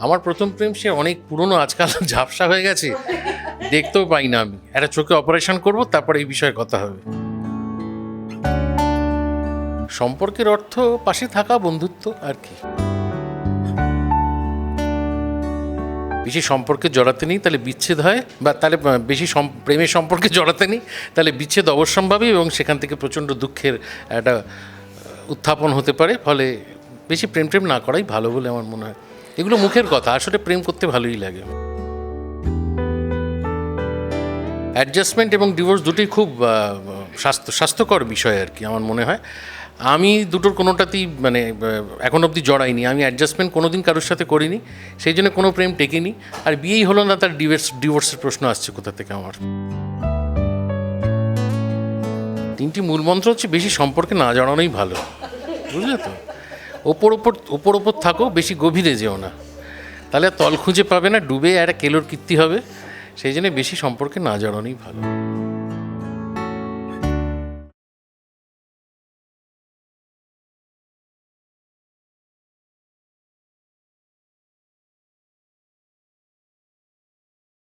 আমার প্রথম প্রেম সে অনেক পুরনো, আজকাল ঝাপসা হয়ে গেছে। দেখতেও পাই না আমি। একটা চোখে অপারেশন করব, তারপরে এই বিষয়ে কথা হবে। সম্পর্কের অর্থ পাশে থাকা বন্ধুত্ব, আর কি? বেশি সম্পর্কে জড়াতে নেই, তাহলে বিচ্ছেদ হয়, বা তাহলে বেশি প্রেমের সম্পর্কে জড়াতে নেই, তাহলে বিচ্ছেদ অবশ্যম্ভাবী এবং সেখান থেকে প্রচণ্ড দুঃখের একটা উত্থাপন হতে পারে, ফলে বেশি প্রেম প্রেম না করাই ভালো বলে আমার মনে হয়। এগুলো মুখের কথা, আসলে প্রেম করতে ভালোই লাগে। অ্যাডজাস্টমেন্ট এবং ডিভোর্স দুটোই খুব স্বাস্থ্য, স্বাস্থ্যকর বিষয় আর কি, আমার মনে হয়। আমি দুটোর কোনোটাতেই মানে এখন অবধি জড়াইনি। আমি অ্যাডজাস্টমেন্ট কোনো দিন কারোর সাথে করিনি, সেই জন্য কোনো প্রেম টেকেনি। আর বিয়েই হলো না, তার ডিভোর্স ডিভোর্সের প্রশ্ন আসছে কোথা থেকে আমার। তিনটি মূল মন্ত্র হচ্ছে, বেশি সম্পর্কে না জড়ানোই ভালো। বুঝলে তো? ওপর ওপর ওপর ওপর থাকো, বেশি গভীরে যেও না। তাহলে তল খুঁজে পাবে না, ডুবে একটা কেলোর কীর্তি হবে। সেই জন্য বেশি সম্পর্কে না জড়ানোই ভালো।